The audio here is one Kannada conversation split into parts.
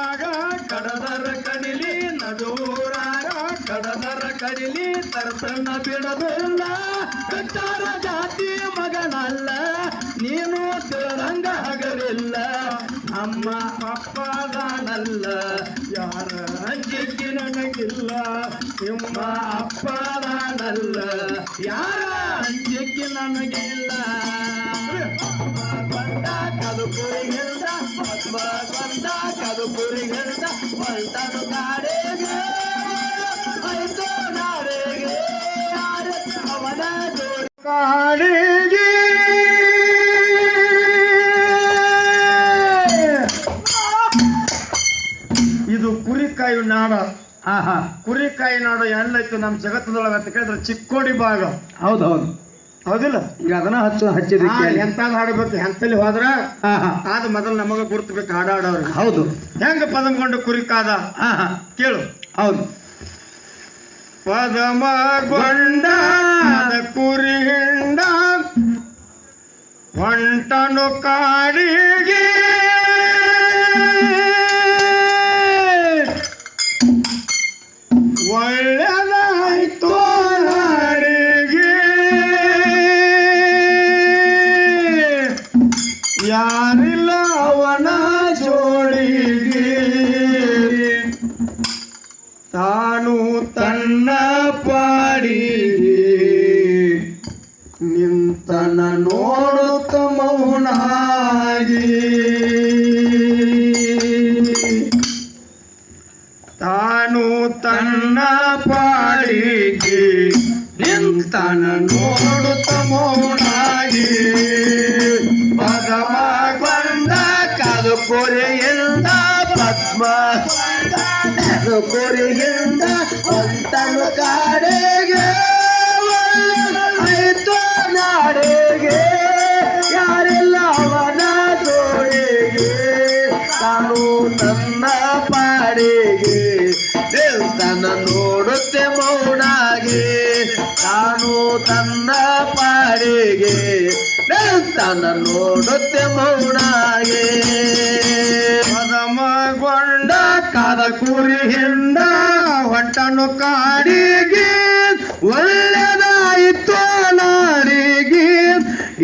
ನಡುವೂರಾಗ ಕಡದರ ಕಡಿಲಿ ನಡುವೂರಾಗ, ಕಡದರ ಕಡಿಲಿ ತರಸಣ್ಣ ಬಿಡದಿಲ್ಲ ಕಟ್ಟಾರ ಜಾತಿ ಮಗನಲ್ಲ, ನೀನು ತಿಳದಂಗ ಹಗಲಿಲ್ಲ ಅಮ್ಮ ಅಪ್ಪದಾನಲ್ಲ, ಯಾರ ಅಂಜಿಕ್ಕಿ ನನಗಿಲ್ಲ. ನಿಮ್ಮ ಅಪ್ಪದಾನಲ್ಲ, ಯಾರ ಅಂಜಿಕ್ಕಿ ನನಗಿಲ್ಲ. ಬಂದ ಕಾಡೆಗೆ ಆಯ್ತು ನಾಡೆಗೆ ಅವನ ಜೋಡಿ ಕಾಡಿಗೆ ಇದು ಕುರಿಕಾಯಿ ನಾಡ. ಹಾ ಹಾ. ಕುರಿಕಾಯಿ ನಾಡ ಎಲ್ಲೈತು ನಮ್ಮ ಜಗತ್ತದೊಳಗೆ ಅಂತ ಕೇಳಿದ್ರೆ ಚಿಕ್ಕೋಡಿ ಭಾಗ. ಹೌದೌದು. ಹೌದಿಲ್ಲ? ಈಗ ಅದನ್ನ ಹಚ್ಚ ಹಚ್ಚಿದಕ್ಕೆ ಎಂತಾದ್ ಹಾಡ್ಬೇಕು ಎಂತಲ್ಲಿ ಹೋದ್ರ ಆದ ಮೊದಲು ನಮಗ ಗುರುತ್ಬೇಕು ಹಾಡಾಡೋರು ಹೌದು. ಹೆಂಗ ಪದಮಗೊಂಡ ಕುರಿಕಾದ ಕೇಳು. ಹೌದು. ಪದಮಗೊಂಡ ಕುರಿ ಹಿಂಡ ಹೊಂಟನು ಕಾಡಿಗೆ. ಒಳ್ಳೆದಾಯ್ತು ನಿಂತನ ನೋಡುತ್ತ ಮೌನಾಗಿ. ತಾನು ತನ್ನ ಪಾಡಿಗೆ ನಿಂತನ ನೋಡುತ್ತ ಮೌನಾಗಿ. ಪದಮ ಬಂದ ಕದು ಕೊರೆಯಿಂದ ಪದ್ಮ ಕೊರೆಯಿಂದ ತಾನು ತನ್ನ ಪಾಡಿಗೆ ನನ್ನ ನೋಡುತ್ತೆ ಮೌನಾಗೆ. ಪದಮಗೊಂಡ ಕಾದ ಕುರಿಯಿಂದ ಹೊಟ್ಟನು ಕಾಡಿಗೆ. ಒಳ್ಳೆದಾಯಿತು ನಾಡಿಗೆ.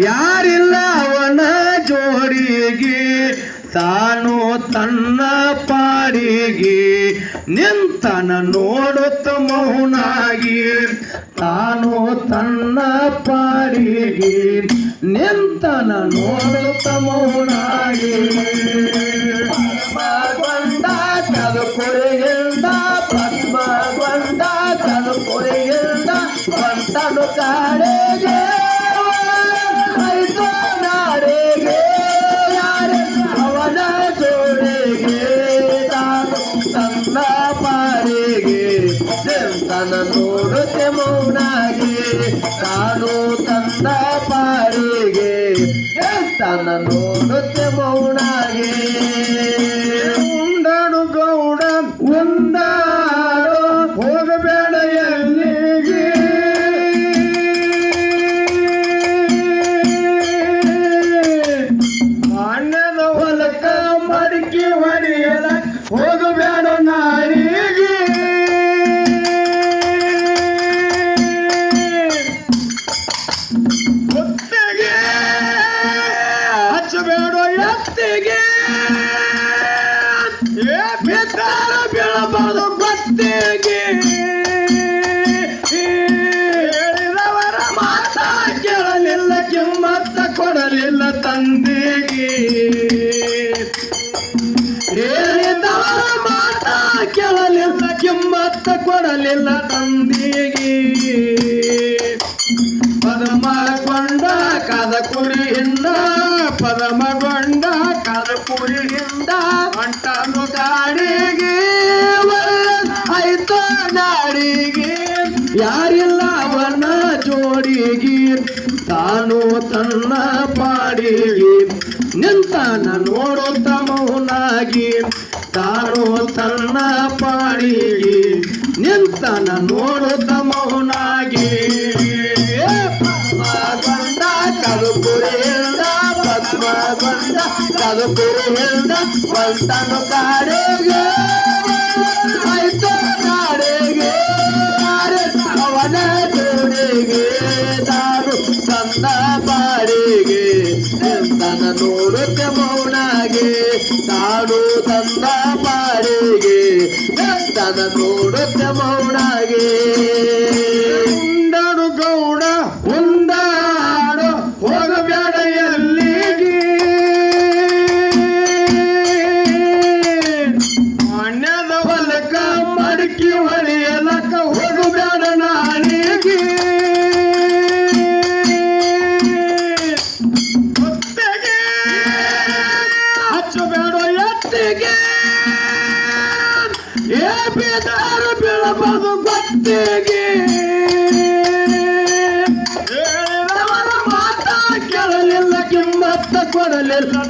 ಯಾರಿಲ್ಲ ಅವನ ಜೋಡಿಗೆ. ತಾನು ತನ್ನ ಪಾಡಿಗೆ ನಿಂತನ ನೋಡುತ್ತ ಮೌನಾಗಿ. ತಾನು ತನ್ನ ಪಾಡಿಗೆ ನಿಂತನ ನೋಡುತ್ತ ಮೌನಾಗಿ. ಪದ್ಮಗೊಂಡ ಕದುಕುರಿಯಿಂದ ಪದ್ಮಗೊಂಡ ಕದುಕುರಿಯಿಂದ ಬಂತನು ಕಾಡೆಗೆ ನೋಡುತ್ತೆ ಮೌನಾಗಿ ತಾನು ತನ್ನ ಪಾಡಿಗೆ ತನ್ನ ನೋಡುತ್ತೆ ತಂದೆಗೆ ಪದಮಗೊಂಡ ಕದ ಕುರಿಯಿಂದ ಪದಮಗೊಂಡ ಕದ ಕುರಿಯಿಂದ ಹೊಂಟನು ಗಾಡಿಗೆ ಆಯ್ತು ನಾಡಿಗೆ ಯಾರಿಲ್ಲ ಅವನ ಜೋಡಿಗೆ ತಾನು ತನ್ನ ಪಾಡಿಗೆ ನಿಂತಾನ ನೋಡುತ್ತ ಮೌನಾಗಿ ತಾನು ತನ್ನ ಪಾಡಿಗೆ ನಿಂತನ ನೋಡುತ್ತ ಮೌನಾಗಿ. ಪದ್ಮಗೊಂಡ ಕದುಕುರಿಯಿಂದ ಪದ್ಮಗೊಂಡ ಕಲುಪುರಿಯಿಂದ ಬಂತನು ಕಾಡೆಗೆ.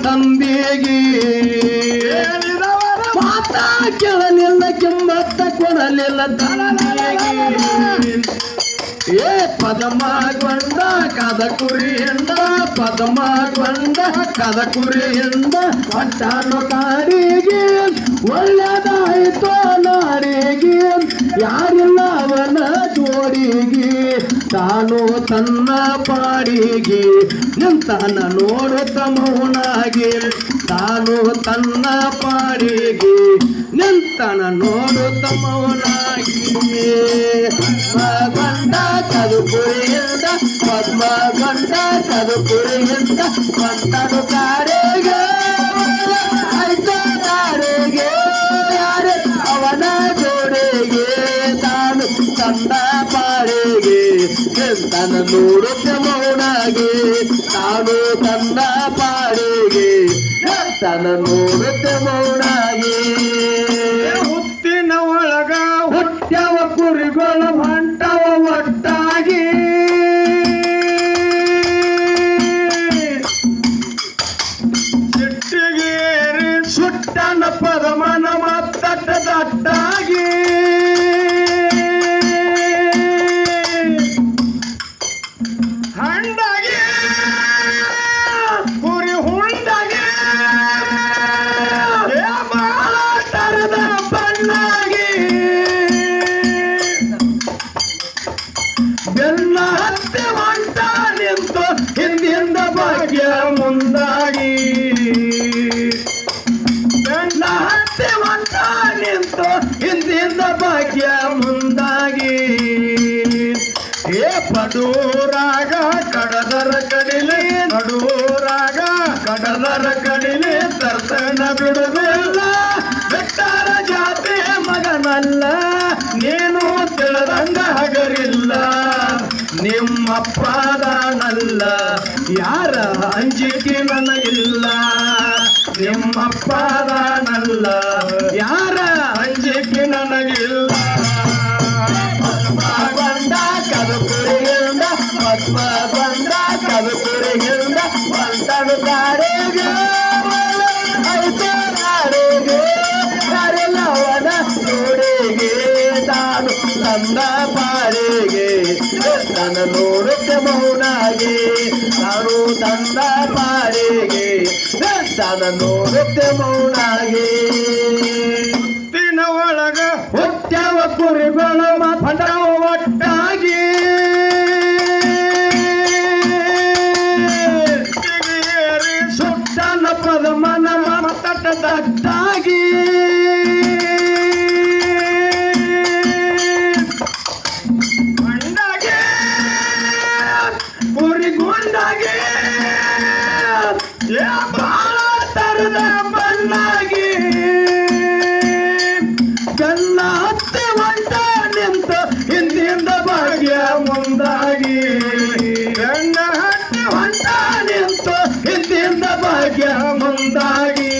ತಂದೆಗೆ ಹೇಳಿದವರ ಕೆಳ ಕೇಳಲಿಲ್ಲ ಕಿಮ್ಮತ್ತ ಕೊಡಲಿಲ್ಲ ತಂದೆಗೆ ಏ ಪದಮಗೊಂಡ ಕದ ಕುರಿಯಿಂದ ಪದಮಗೊಂಡ ಕದ ಕುರಿಯಿಂದ ಪಟ್ಟಣ ಕಾಡಿಗೆ, ಒಳ್ಳೆದಾಯಿತು ನಾಡಿಗೆ, ಯಾರಿಲ್ಲ ಅವನ ಜೋಡಿಗೆ, ತಾನು ತನ್ನ ಪಾಡಿಗೆ ನಿಂತನ ನೋಡುತ್ತ ಮೌನಾಗಿ, ತಾನು ತನ್ನ ಪಾಡಿಗೆ ನಿಂತನ ನೋಡುತ್ತ ಮೌನಾಗಿ. ಪದ್ಮಗೊಂಡ ಚದುಪುರಿಯಿಂದ ಪದ್ಮಗೊಂಡ ಚದುಪುರಿಯಿಂದ ಪಂತನು ಕಾಡಿಗೆ ಆಯ್ತು ನಾಡಿಗೆ ಯಾರು ಅವನ ಜೋಡಿಗೆ ತಾನು ತನ್ನ ಪಾಡಿಗೆ ತನ್ನ ನೋಡುತ್ತ ಮೌನಾಗಿ ತಾನು ತನ್ನ ಪಾಡಿಗೆ ತನ್ನ ನೋಡುತ್ತ ಭಾಗ್ಯ ಮುಂದಾಗಿ. ಏ ಪಡೂರಾಗ ಕಡದರ ಕಡಿಲೆ ನಡೂರಾಗ ಕಡದರ ಕಡಿಲೆ ತರ್ತನ ಬಿಡುವುದಿಲ್ಲ ಬೆಟ್ಟಾರ ಜಾತಿ ಮಗನಲ್ಲ, ನೀನು ತಿಳಿದಂಗ ಹಗರಿಲ್ಲ. ನಿಮ್ಮಪ್ಪದಾನಲ್ಲ ಯಾರ ಅಂಜಿಕೆ ನನಗಿಲ್ಲ. ನಿಮ್ಮಪ್ಪದಾನಲ್ಲ ಯಾರ ಬಂದ ಕದುಕುರಿಯಿಂದ ಬಂದನು ಕಾಡಿಗೆ ಆಯ್ತು ನಾಡಿಗೆ ತಾನು ತಂದ ಪಾಡಿಗೆ. ತನ್ನ ನೋಡುತ್ತೆ ಮೌನಾಗಿ ತಾನು ತಂದ ಪಾಡಿಗೆ. ತನ್ನ ನೋಡುತ್ತೆ ಮೌನಾಗಿ ಹುತ್ತಿನ ಒಳಗ ಹುಟ್ಟವ ಕುರಿಗಳು ಮಾತಡವ ತರದ ಬಣ್ಣಾಗಿ ಗನ್ನ ಹತ್ತಿ ನಿಂತ ಭಾಗ್ಯ ಮುಂದಾಗಿ. ನಿಂತ ಭಾಗ್ಯ ಮುಂದಾಗಿ.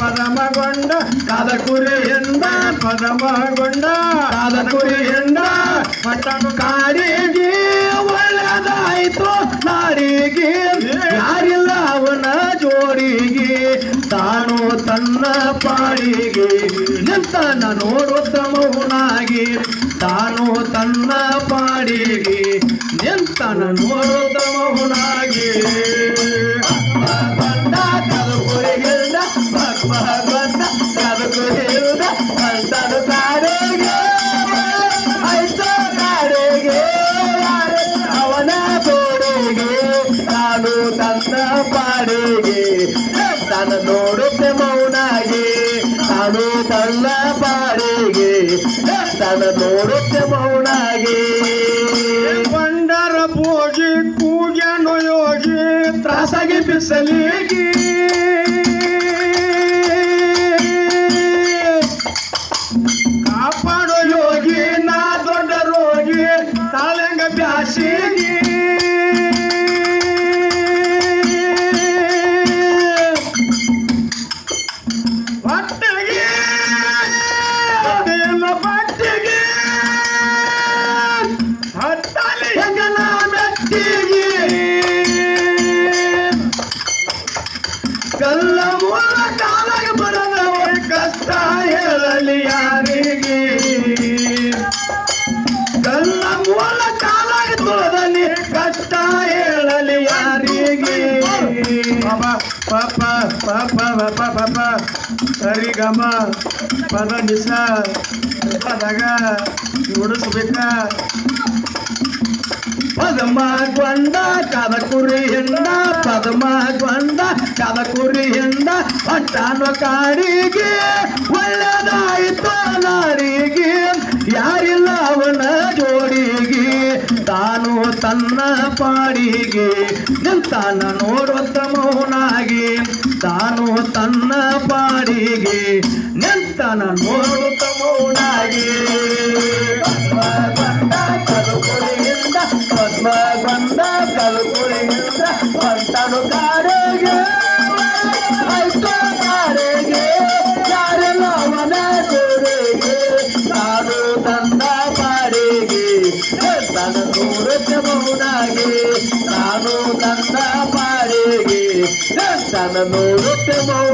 ಪರಮಗೊಂಡ ಕಾದ ಕುರಿಯಿಂದ ಪದಮಗೊಂಡ ಕಾದ ಕಾಡಿಗೆ ಒಳ್ಳೆದಾಯ್ತು ನಾರಿಗೆ ಯಾರಿಲ್ಲ ಅವನ ಜೋಡಿಗೆ. ತಾನು ತನ್ನ ಪಾಡಿಗೆ. ನಿಂತನ ನೋಡುತ್ತ ಮೌನಾಗಿ ತಾನು ತನ್ನ ಪಾಡಿಗೆ. ನಿಂತನ ನೋಡುತ್ತ ಮೌನಾಗಿ ತಾನು ನೋಡುತ್ತೆ ಮೌನಾಗಿ, ತಾನು ತನ್ನ ಪಾಡಿಗೆ. ತನ್ನ ನೋಡುತ್ತೆ ಮೌನಾಗಿ. ಬಂಡರ ಭೋಗಿ ಪೂಜೆ ಯೋಗಿ ತ್ರಾಸಾಗಿ ಬಿಸಲಿಗೆ ಗಮ ಪದ ನಿಸ ಪದಗ ನುಡಿಸ್ಬೇಕ ಪದಮ ಗೊಂಡ ಕದ ಕುರಿ ಹೆಂಡ ಪದಮ ಗೊಂಡ ಕದ ಕುರಿ ಹೆಂಡ ಹೊಟ್ಟಾನು ಕಾಡಿಗೆ ಒಳ್ಳೆದಾಯಿತು ನಾಡಿಗೆ, ಯಾರಿಲ್ಲ ಅವನ ಜೋಡಿಗೆ, ತಾನು ತನ್ನ ಪಾಡಿಗೆ, ನಿಂತಾನ ನೋಡುವಂತ ಮೌನಾಗಿ. ತಾನು ತನ್ನ ಪಾಡಿಗೆ ನಿಂತನ ನೋಡುತ್ತ ಮೌನಾಗಿ ತನ್ನ ನೋಡುತ್ತೆ ಮೌನಾಗಿ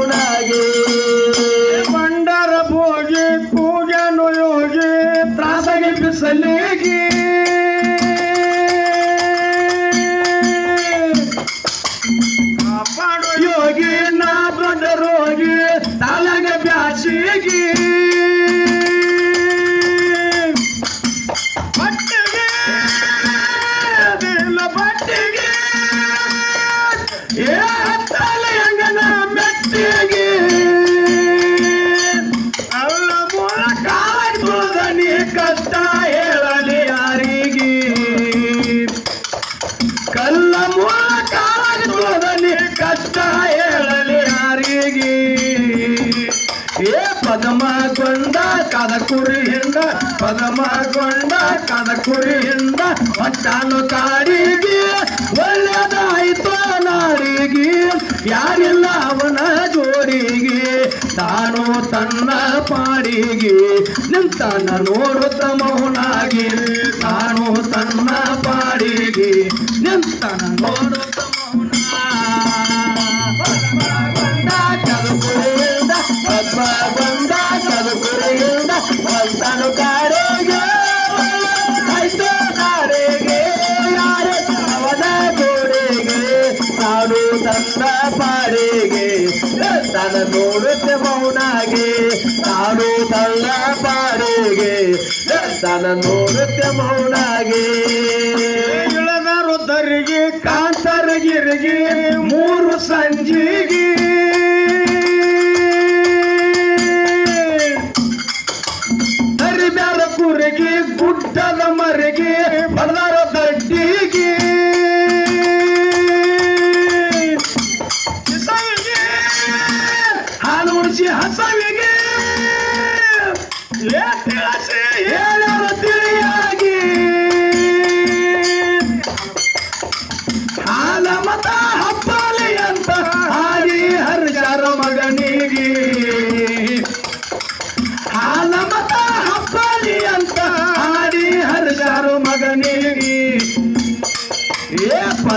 ಗೊಂಡ ಕದ ಕುರಿ ಹಿಂಡ ಪದಮ ಗೊಂಡ ಕದ ಕುರಿ ಹಿಂಡ ಹೊಟ್ಟಾನು ಕಾಡಿಗೆ ಒಳ್ಳೆದಾಯಿತು ನಾಡಿಗೆ ಯಾರಿಲ್ಲ ಅವನ ಜೋಡಿಗೆ ತಾನು ತನ್ನ ಪಾಡಿಗೆ. ನಿಂತನ ನೋಡುತ್ತ ಮೌನಾಗಿ. ತಾನು ತನ್ನ ಪಾಡಿಗೆ. ನಿಂತನ ನೋಡುತ್ತ ಮೌನ. ನೋಡುತ್ತೆ ಮೌನಾಗಿ. ಇಳನರು ವೃದ್ಧರಿಗೆ ಕಾಂತರಗಿರಿಗೆ ಮೂರು ಸಂಜಿಗೆ.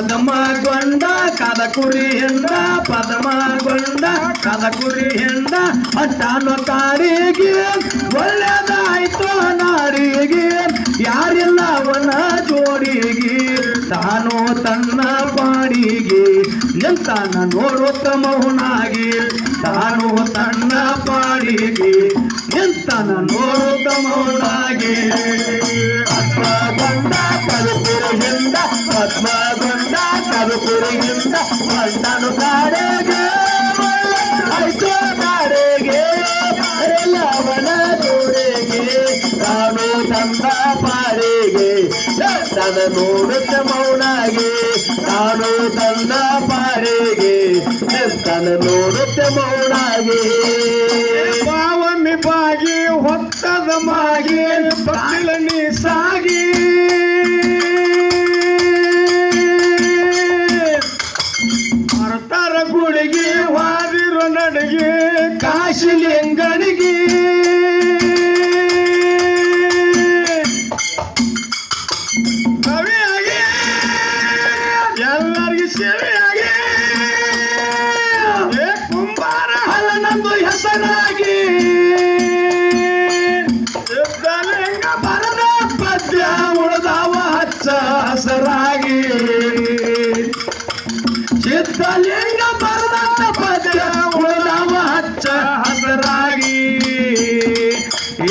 ಏ ಪದಮ ಗೊಂಡ ಕದ ಕುರಿ ಎಂದ ಪದಮ ಗೊಂಡ ಕದ ಕುರಿ ಎಂದ, ಅಟ್ಟಾನು ತಾರಿಗೆ ಒಳ್ಳೆದಾಯ್ತು ನಾರಿಗೆ. ಯಾರಿಲ್ಲ ಅವನ ಜೋಡಿಗೆ, ತಾನು ತನ್ನ ಪಾಡಿಗೆ. ನಿಂತಾನ ನೋಡುತ್ತಮವನಾಗಿ ತಾನು ತನ್ನ ಪಾಡಿಗೆ. ನಿಂತಾನ ನೋಡುತ್ತ ಪದ್ಯ ಉಳಿದವ ಹಚ್ಚ ಹಸರಾಗಿ.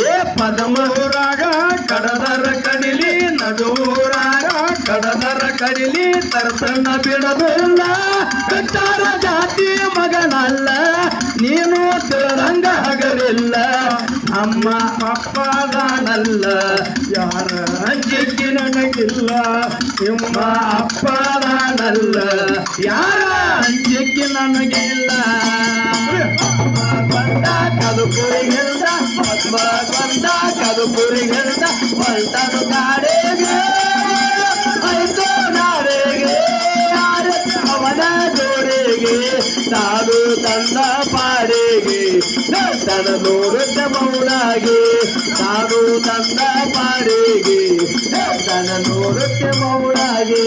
ಏ ಪದಮೂರಾಗ ಕಡದರ ಕಡಿಲಿ ನಡುವೂರಾಗ ಕಡದರ ಕಡಿಲಿ ತರಸಣ್ಣ ಬಿಡದಿಲ್ಲ ಕಟ್ಟಾರ ಜಾತಿ ಮಗನಲ್ಲ ನೀನು ತಿಳದಂಗ ಅಮ್ಮ ಅಪ್ಪದಾನಲ್ಲ ಯಾರ ಅಂಜಿಕೆ ನನಗಿಲ್ಲ ನಿಮ್ಮ ಅಪ್ಪದಾನಲ್ಲ ಯಾರ ಅಂಜಿಕೆ ನನಗಿಲ್ಲ ಬಂದ ಕದುಕುರಿಗಿಲ್ದ ಪದ್ಮ ಬಂದ ಕದುಕುರಿಗಿಲ್ದ ಹೊಲ್ತನು ಕಾಡೆಗೆ ಆಯ್ತು ನಾಡೆಗೆ ತಾನು ತಂದ ಪಾಡಿಗೆ ತನ ನೋಡುತ್ತ ಮೌನಾಗಿ. ತಾನು ತಂದ ಪಾಡಿಗೆ ತನ ನೋಡುತ್ತ ಮೌನಾಗಿ.